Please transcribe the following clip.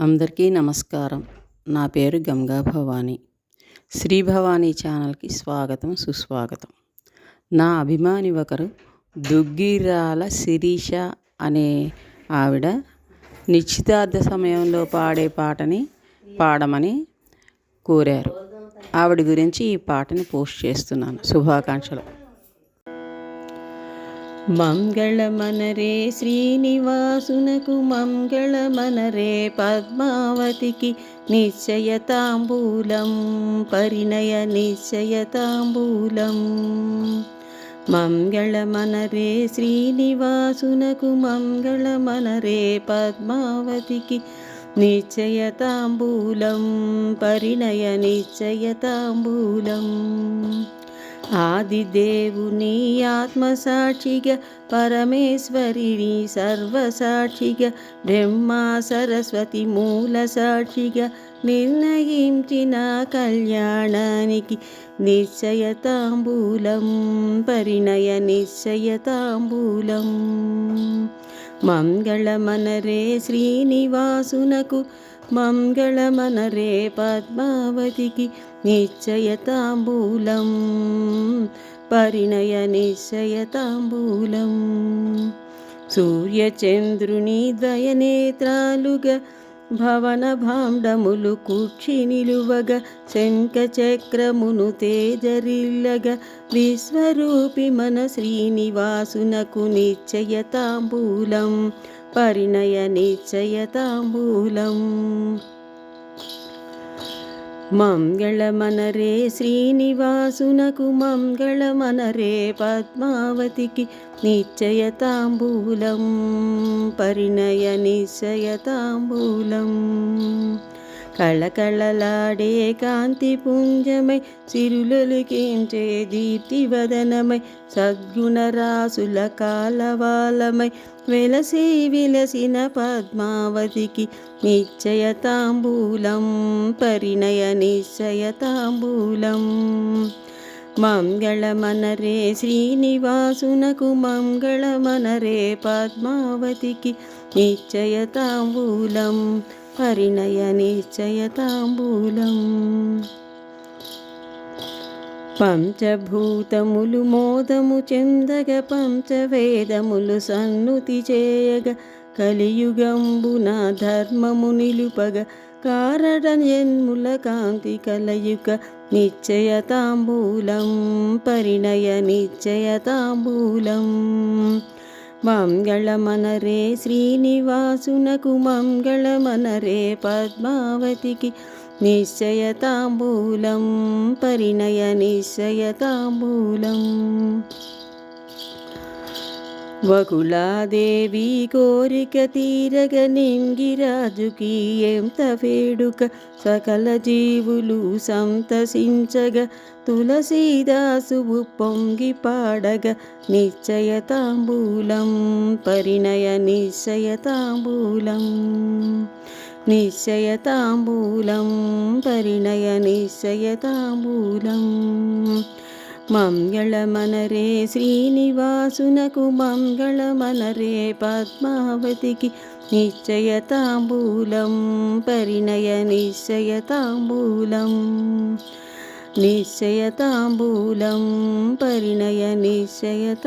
అందరికీ నమస్కారం. నా పేరు గంగా భవాని. శ్రీ భవానీ ఛానల్కి స్వాగతం సుస్వాగతం. నా అభిమాని ఒకరు దుగ్గిరాల శిరీష అనే ఆవిడ నిశ్చితార్థ సమయంలో పాడే పాటని పాడమని కోరారు. ఆవిడ గురించి ఈ పాటని పోస్ట్ చేస్తున్నాను. శుభాకాంక్షలు. మంగళమనరే శ్రీనివాసునకు మంగళమనరే పద్మావతికి నిశ్చయతాంబూలం పరిణయ నిశ్చయతాంబూలం. మంగళమనరే శ్రీనివాసునకు మంగళమనరే పద్మావతికి నిశ్చయతాంబూలం పరిణయ నిశ్చయతాంబూలం. ఆదిదేవుని ఆత్మసాక్షిగా పరమేశ్వరిని సర్వసాక్షిగా బ్రహ్మ సరస్వతి మూల సాక్షిగా నిర్ణయించిన కళ్యాణానికి నిశ్చయతాంబూలం పరిణయ నిశ్చయతాంబూలం. మంగళమనరే శ్రీనివాసునకు మంగళమనరే పద్మావతికి నిశ్చయతాంబూలం పరిణయ నిశ్చయతాంబూలం. సూర్యచంద్రుని దయనేత్రాలుగా భవన భాండములు కూర్చి నిలువగ శంఖ చక్రమును తేజరిల్లగ విశ్వరూపి మన శ్రీనివాసునకు నిశ్చయ తాంబూలం పరిణయ నిశ్చయ తాంబూలం. మంగళమనరే శ్రీనివాసునకు మంగళమనరే పద్మావతికి నిశ్చయతాంబూలం పరిణయ నిశ్చయతాంబూలం. కళకళలాడే కాంతి పుంజమై సిరులొలికించే దీప్తివదనమై సద్గుణరాసుల కాలవాలమై వెలసి విలసిన పద్మావతికి నిశ్చయ తాంబూలం పరిణయ నిశ్చయ తాంబూలం. మంగళమనరే శ్రీనివాసునకు మంగళమనరే పద్మావతికి నిశ్చయ తాంబూలం. నిశ్చయతాంబూలం పంచభూతములు మోదము చెందగ పంచవేదములు సన్నుతి చేయగ కలియుగంబున ధర్మము నిలుపగ కారణయన్ముల కాంతి కలయుక నిశ్చయతాంబూలం. పరిణయ నిశ్చయతాంబూలం. मङ्गलमनरे श्रीनिवासुनकु मङ्गलमनरे पद्मावतिकि निश्चयताम्बूलं परिणय निश्चयताम्बूलम्। వకులాదేవి కోరిక తీరగ నింగిరాజుకి ఎంత వేడుక సకల జీవులు సంతసించగ తులసీదాసువు పొంగి పాడగ నిశ్చయ తాంబూలం పరిణయ నిశ్చయ తాంబూలం. నిశ్చయ తాంబూలం పరిణయ నిశ్చయ తాంబూలం. మంగళమనరే శ్రీనివాసునకు మంగళమనరే పద్మావతికి నిశ్చయతాంబూలం పరిణయ నిశ్చయతాంబూలం. నిశ్చయతాంబూలం పరిణయ నిశ్చయతాంబూలం.